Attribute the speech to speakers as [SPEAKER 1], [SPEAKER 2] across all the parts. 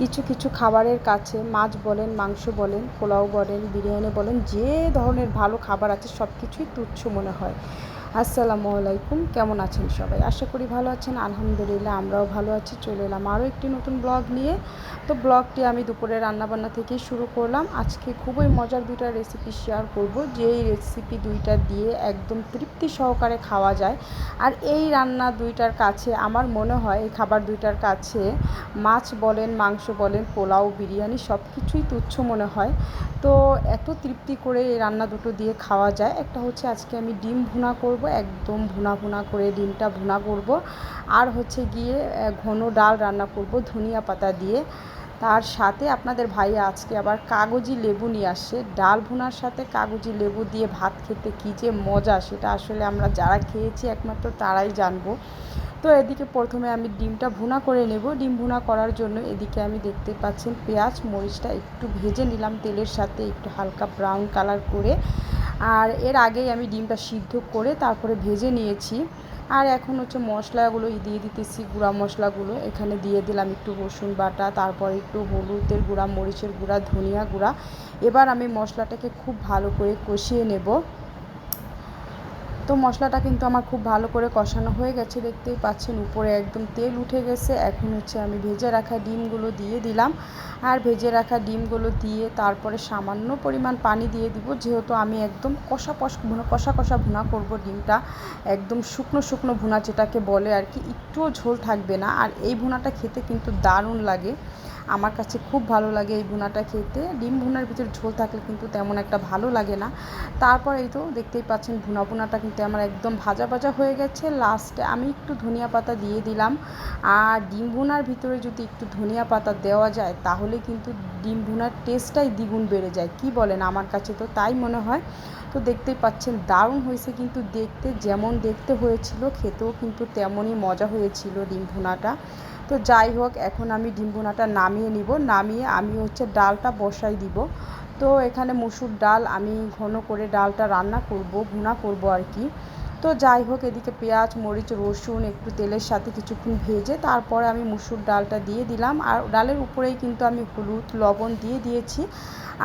[SPEAKER 1] কিছু কিছু খাবারের কাছে মাছ বলেন, মাংস বলেন, পোলাও বলেন, বিরিয়ানি বলেন, যে ধরনের ভালো খাবার আছে সব কিছুই তুচ্ছ মনে হয়। আসসালামু আলাইকুম, কেমন আছেন সবাই? আশা করি ভালো আছেন। আলহামদুলিল্লাহ, আমরাও ভালো আছি। চলে এলাম আরও একটি নতুন ব্লগ নিয়ে। তো ব্লগটি আমি দুপুরে রান্নাবান্না থেকেই শুরু করলাম। আজকে খুবই মজার দুইটা রেসিপি শেয়ার করব। যেই রেসিপি দুইটা দিয়ে একদম তৃপ্তি সহকারে খাওয়া যায়। আর এই রান্না দুইটার কাছে আমার মনে হয়, এই খাবার দুইটার কাছে মাছ বলেন, মাংস বলেন, পোলাও, বিরিয়ানি সব কিছুই তুচ্ছ মনে হয়। তো এত তৃপ্তি করে এই রান্না দুটো দিয়ে খাওয়া যায়। একটা হচ্ছে আজকে আমি ডিম ভুনা করব, একদম ভুনা ভুনা করে ডিমটা ভুনা করব। আর হচ্ছে গিয়ে ঘন ডাল রান্না করব ধনিয়া পাতা দিয়ে। তার সাথে আপনাদের ভাইয়া আজকে আবার কাগজি লেবু নিয়ে আসছে। ডাল ভুনার সাথে কাগজি লেবু দিয়ে ভাত খেতে কী যে মজা, সেটা আসলে আমরা যারা খেয়েছি একমাত্র তারাই জানব। তো এদিকে প্রথমে আমি ডিমটা ভুনা করে নেব। ডিম ভুনা করার জন্য এদিকে আমি দেখতে পাচ্ছেন পেঁয়াজ, মরিচটা একটু ভেজে নিলাম তেলের সাথে একটু হালকা ব্রাউন কালার করে। আর এর আগেই আমি ডিমটা সিদ্ধ করে তারপরে ভেজে নিয়েছি। আর এখন হচ্ছে মশলাগুলো দিয়ে দিতেছি, গুঁড়া মশলাগুলো। এখানে দিয়ে দিলাম একটু রসুন বাটা, তারপর একটু হলুদের গুঁড়া, মরিচের গুঁড়া, ধনিয়া গুঁড়া। এবার আমি মশলাটাকে খুব ভালো করে কষিয়ে নেব। তো মশলাটা কিন্তু আমার খুব ভালো করে কষানো হয়ে গেছে, দেখতেই পাচ্ছেন উপরে একদম তেল উঠে গেছে। এখন হচ্ছে আমি ভেজে রাখা ডিমগুলো দিয়ে দিলাম। আর ভেজে রাখা ডিমগুলো দিয়ে তারপরে সামান্য পরিমাণ পানি দিয়ে দিব, যেহেতু আমি একদম কষা কষা কষা ভুনা করব ডিমটা। একদম শুকনো শুকনো ভুনা যেটাকে বলে আর কি, একটুও ঝোল থাকবে না। আর এই ভুনাটা খেতে কিন্তু দারুণ লাগে। আমার কাছে খুব ভালো লাগে এই ভুনাটা খেতে। ডিম ভুনার ভিতরে ঝোল থাকলে কিন্তু তেমন একটা ভালো লাগে না। তারপর এই তো দেখতেই পাচ্ছেন ভুনা, ভুনাটা কিন্তু আমার একদম ভাজা ভাজা হয়ে গেছে। লাস্টে আমি একটু ধনিয়া পাতা দিয়ে দিলাম। আর ডিম ভুনার ভিতরে যদি একটু ধনিয়া পাতা দেওয়া যায়, তাহলে কিন্তু ডিম ভুনার টেস্টটাই দ্বিগুণ বেড়ে যায়। কি বলেন আমার কাছে তো তাই মনে হয়। তো দেখতেই পাচ্ছেন, দারুণ হয়েছে কিন্তু দেখতে, যেমন দেখতে হয়েছিল, খেতেও কিন্তু তেমনই মজা হয়েছিল ডিম ভুনাটা। তো যাই হোক, এখন আমি ডিম ভুনাটা নামিয়ে নিব। নামিয়ে আমি হচ্ছে ডালটা বসাই দিব। তো এখানে মুসুর ডাল আমি ঘন করে ডালটা রান্না করব, ভুনা করব আর কি। তো যাই হোক, এদিকে পেঁয়াজ, মরিচ, রসুন, একটু তেলের সাথে কিছুক্ষণ ভেজে তারপরে আমি মুসুর ডালটা দিয়ে দিলাম। আর ডালের উপরেই কিন্তু আমি হলুদ, লবণ দিয়ে দিয়েছি।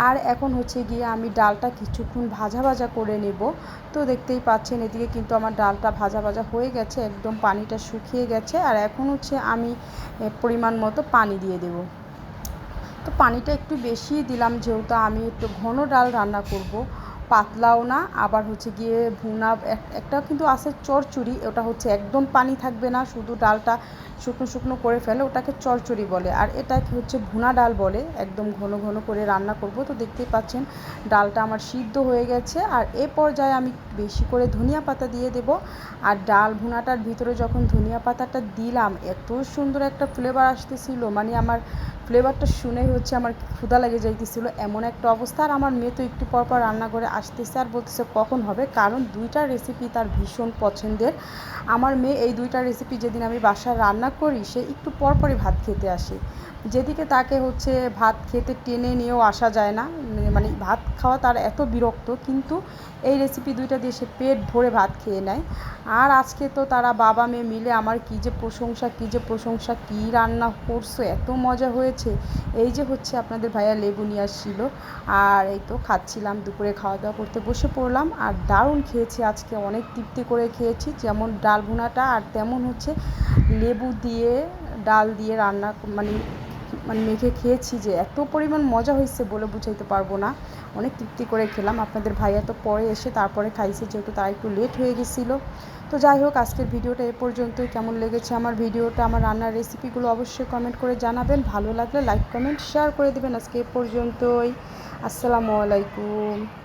[SPEAKER 1] আর এখন হচ্ছে গিয়ে আমি ডালটা কিছুক্ষণ ভাজা ভাজা করে নেব। তো দেখতেই পাচ্ছেন, এদিকে কিন্তু আমার ডালটা ভাজা ভাজা হয়ে গেছে, একদম পানিটা শুকিয়ে গেছে। আর এখন হচ্ছে আমি পরিমাণ মতো পানি দিয়ে দেব। তো পানিটা একটু বেশি দিলাম, যেহেতু আমি একটু ঘন ডাল রান্না করব। পাতলাও না, আবার হচ্ছে গিয়ে ভুনা একটা কিন্তু আছে চরচুরি, ওটা হচ্ছে একদম পানি থাকবে না, শুধু ডালটা শুকনো শুকনো করে ফেলে, ওটাকে চরচড়ি বলে। আর এটাকে হচ্ছে ভুনা ডাল বলে, একদম ঘন ঘন করে রান্না করব। তো দেখতেই পাচ্ছেন, ডালটা আমার সিদ্ধ হয়ে গেছে। আর এ পর্যায়ে আমি বেশি করে ধনিয়া পাতা দিয়ে দেব। আর ডাল ভুনাটার ভিতরে যখন ধনিয়া পাতাটা দিলাম, এত সুন্দর একটা ফ্লেভার আসতেছিল। মানে আমার ফ্লেভারটা শুনেই হচ্ছে আমার ক্ষুধা লেগে যাইতেছিল। এমন একটা অবস্থা। আর আমার মেয়ে তো একটু পর পর রান্না করে আসতেছে আর বলতেছে, কখন হবে? কারণ দুইটা রেসিপি তার ভীষণ পছন্দের। আমার মেয়ে এই দুইটা রেসিপি যেদিন আমি বাসায় রান্না করি, সে একটু পর পরই ভাত খেতে আসে। যেদিকে তাকে হচ্ছে ভাত খেতে টেনে নিয়েও আসা যায় না। মানে ভাত খাওয়া তার এত বিরক্ত। কিন্তু এই রেসিপি দুইটা দিয়ে সে পেট ভরে ভাত খেয়ে নেয়। আর আজকে তো তারা বাবা মেয়ে মিলে আমার কী যে প্রশংসা, কী যে প্রশংসা, কী রান্না করছ? এত মজা হয়েছে। এই যে হচ্ছে আপনাদের ভাইয়া লেবু নিয়ে আসছিল। আর এই তো খাচ্ছিলাম, দুপুরে খাওয়া দাওয়া করতে বসে পড়লাম। আর দারুণ খেয়েছি, আজকে অনেক তৃপ্তি করে খেয়েছি। যেমন ডাল ভুনাটা আর তেমন হচ্ছে লেবু দিয়ে, ডাল দিয়ে রান্না মানে মানে মেখে খেয়েছি যে এত পরিমাণ মজা হয়েছে বলে বুঝাইতে পারব না। অনেক তৃপ্তি করে খেলাম। আপনাদের ভাইয়া তো পরে এসে তারপরে খাইছে, যেহেতু তারা একটু লেট হয়ে গেছিল। তো যাই হোক, আজকের ভিডিওটা এ পর্যন্তই। কেমন লেগেছে আমার ভিডিওটা, আমার রান্নার রেসিপিগুলো অবশ্যই কমেন্ট করে জানাবেন। ভালো লাগলে লাইক কমেন্ট শেয়ার করে দেবেন আজকে এ পর্যন্তই। আসসালামু আলাইকুম।